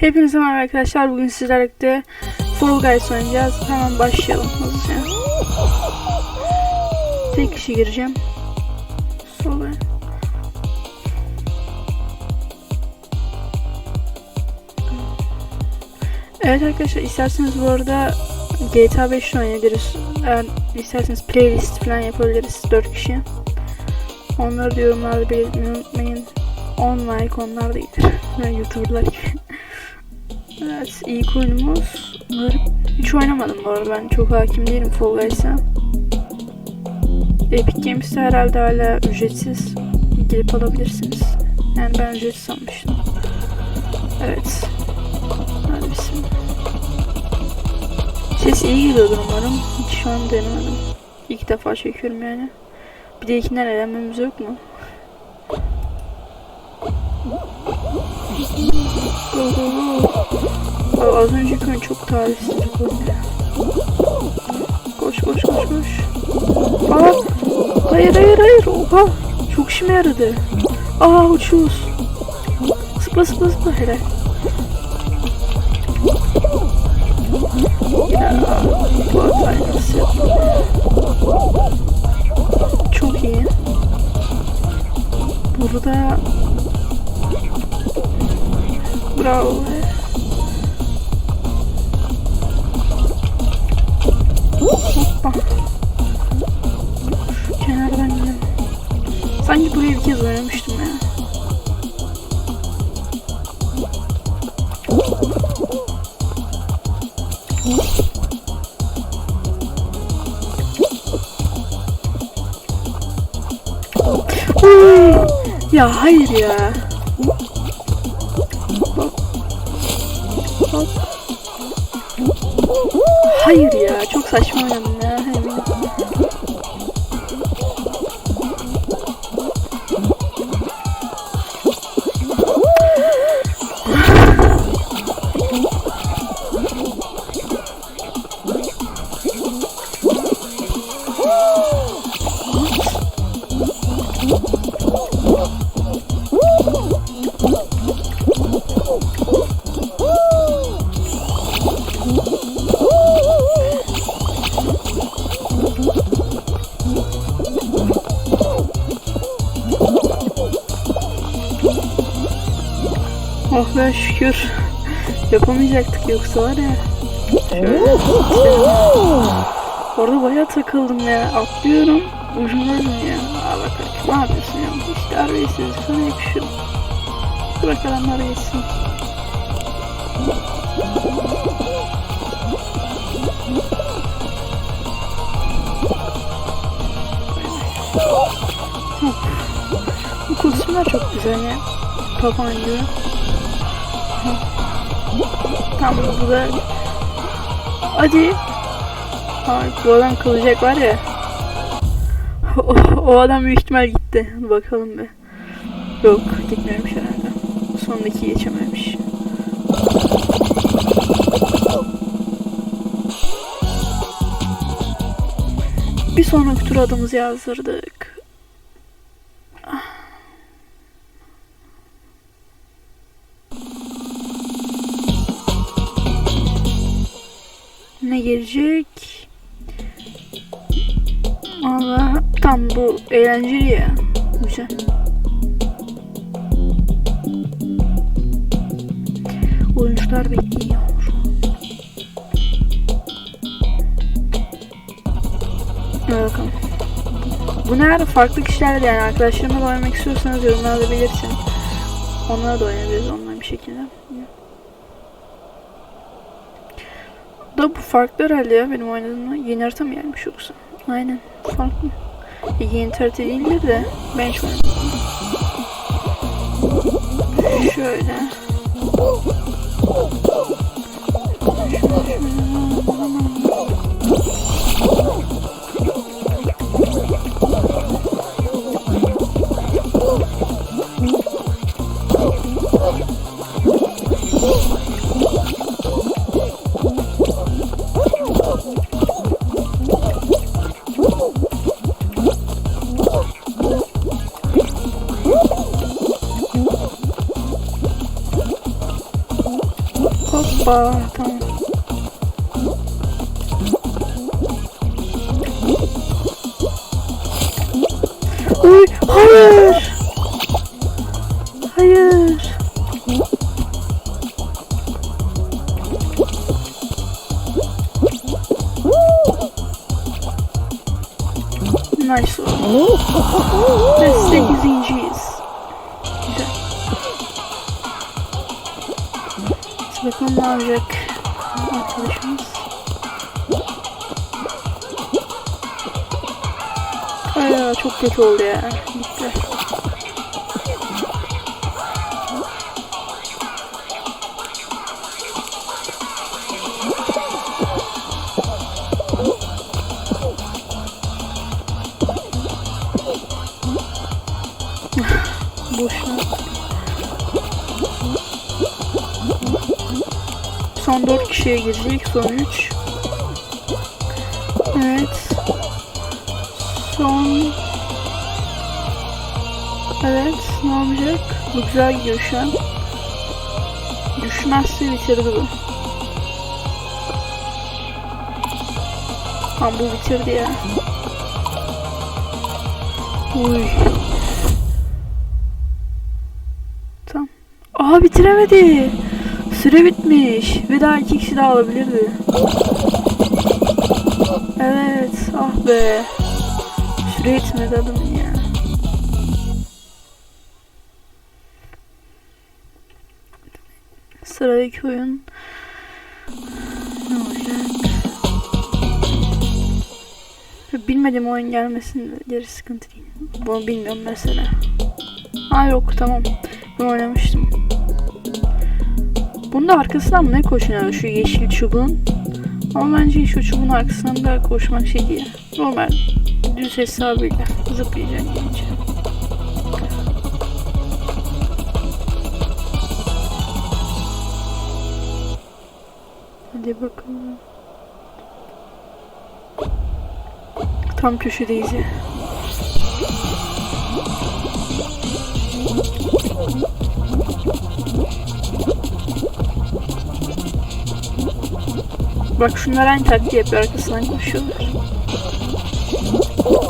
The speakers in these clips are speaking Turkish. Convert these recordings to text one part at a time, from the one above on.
Hepinize merhaba arkadaşlar. Bugün sizlerle birlikte Fall Guys oynayacağız. Hemen başlayalım hızlıca. Tek kişi gireceğim. Sola. Evet arkadaşlar isterseniz bu arada GTA 5 oynayabiliriz. Eğer isterseniz playlist falan yapabiliriz 4 kişi. Onları da yorumlarda belirtmeyi unutmayın. 10 like onlar da iyidir. Youtuberlar. Evet ilk oyunumuz Garip. Hiç oynamadım bu arada ben çok hakim değilim Fall Guys'a. Epic Games'te herhalde hala ücretsiz. Girip alabilirsiniz. Yani ben ücretsiz sanmıştım. Evet. Bismillah. Ses iyi geliyordur umarım. Hiç şu an denemedim. İlk defa çekiyorum yani. Bir de ikinden eğlenmemiz yok mu? Go go go. Aa, az önceki oyun çok oyun ya. Koş koş koş koş. Aa, hayır hayır hayır. Oha. Çok işime yaradı. Aa uçuyoruz. Zıpla zıpla zıpla helal. Ya bu ya? Çok iyi. Burada Bravo Ya hayır ya. Hayır ya çok saçma ya. Oh be şükür. Yapamayacaktık yoksa var ya. Şöyle. Orada bayağı takıldım ya. Atlıyorum. Ucundayım ya. Aa bak. Ne yapıyorsun ya? İşte arayısız. Sana yakışıyor. Bırak adamlar geçsin. Bu kostümler çok güzel ya. Papağan gibi. Tam bu da... Hadi. Ay, bu adam kılacak var ya. O, o adam büyük ihtimal gitti. Bakalım be. Yok gitmemiş herhalde. Sondaki geçememiş. Bir sonraki tur adımızı yazdırdık. Allah tam bu eğlenceli ya. Güzel. Oyuncular bekliyor. Hadi bakalım. Bu ne ara farklı kişilerle yani arkadaşlarımla da oynamak istiyorsanız yorumlarda belirtin. Onlara da oynayabiliriz online bir şekilde. Da bu farklı herhalde ya benim oynadığımda. Yeni harita mı gelmiş yoksa? Aynen farklı. E, yeni harita değildir de ben şu Şöyle. Şöyle. Uy hayır. Hayır. Nice. Ve 8.yiz. bakalım ne arkadaşımız. Ay çok kötü oldu ya. Son 4 kişiye girecek. Son 3. Evet. Son... Evet. Ne olacak? Bu güzel gidiyor şu an. Düşmezse bitirdi bu. Tamam bu bitirdi ya. Uy. Tamam. Aa bitiremedi. Süre bitmiş. Ve daha iki kişi daha alabilirdi. Evet. Ah be. Süre yetmedi adamın ya. Sıradaki oyun ne olacak? Bilmediğim oyun gelmesin geri sıkıntı değil. Bunu bilmiyorum mesela. Aa yok tamam. Bunu oynamıştım. Bunda arkasından mı ne koşuyor şu yeşil çubuğun? Ama bence şu çubuğun arkasından da koşmak şey değil. Normal düz hesabıyla zıplayacaksın gelince. Hadi bakalım. Tam köşedeyiz ya. Bak şunlar aynı taktiği yapıyor arkasından koşuyorlar.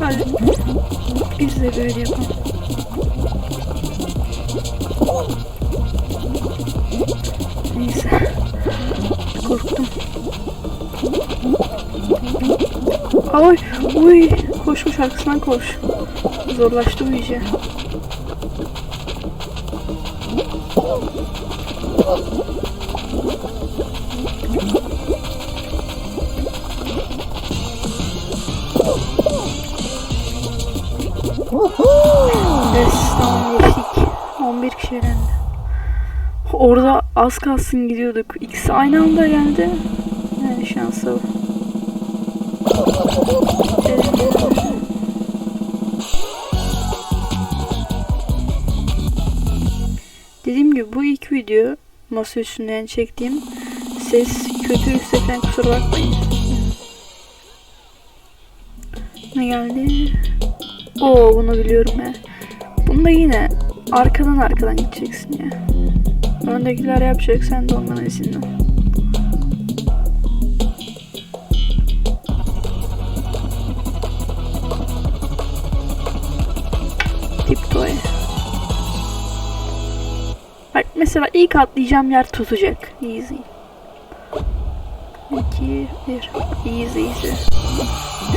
Hadi. Biz de böyle yapalım. Neyse. Korktum. Ay, uy, koşmuş arkasından koş. Zorlaştı bu iyice. Kişi. Orada az kalsın gidiyorduk. İkisi aynı anda geldi. Yani şansı. Dediğim gibi bu ilk video masa üstünden çektiğim ses kötü yüksekten kusura bakmayın. Ne geldi? Oo bunu biliyorum ya. Bunda yine arkadan arkadan gideceksin ya. Öndekiler yapacak sen de ondan esinle. Tiptoy. Bak mesela ilk atlayacağım yer tutacak. Easy. 2, 1. Easy easy.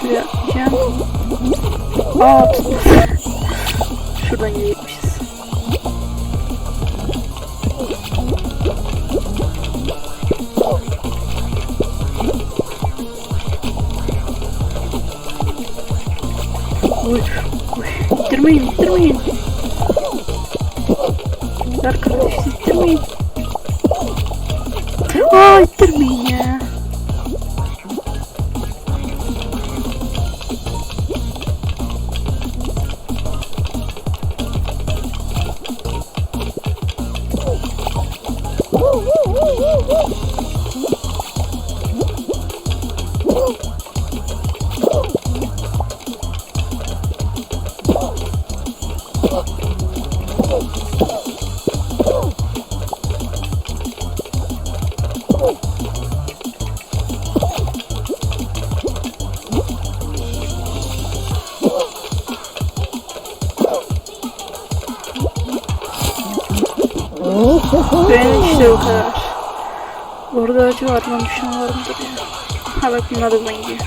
Şuraya atlayacağım. Aa tutmadı. Şuradan gitmişiz. Термин, термин. Dark Rose, термин. Ай, термин. Ve işte bu kadar. Orada acaba arkadan düşen var mıdır ya? Ha bak bunlar da gidiyor.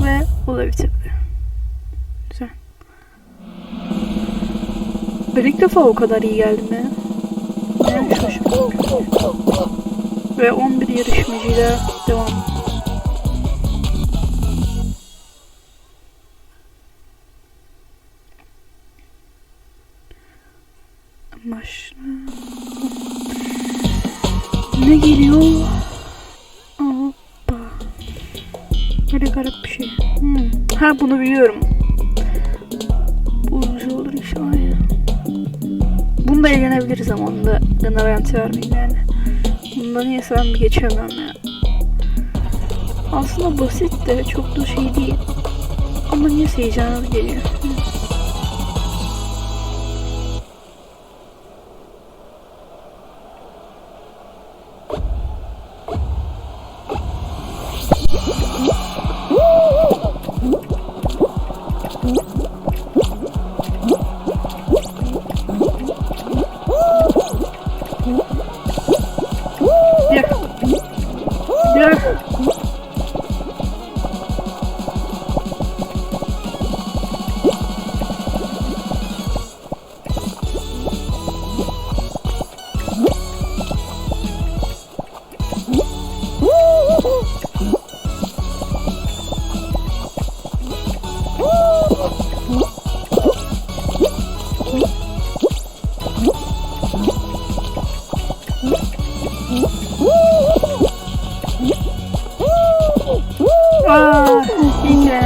Ve bu da bitirdi. Güzel. Ben ilk defa o kadar iyi geldim ya. Yani şaşırdım. Ve 11 yarışmacıyla devam. Böyle garip bir şey. Hmm. Ha bunu biliyorum. Bu olur inşallah ya. Bunda eğlenebiliriz ama onda garanti vermeyeyim yani. Bunda niyeyse ben bir geçemiyorum ya. Aslında basit de çok da şey değil. Ama niye heyecanlı geliyor.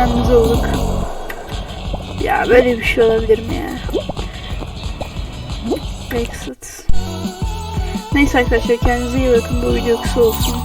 Önemli olduk. Ya böyle bir şey olabilir mi ya? Exit. Neyse arkadaşlar kendinize iyi bakın. Bu video kısa olsun.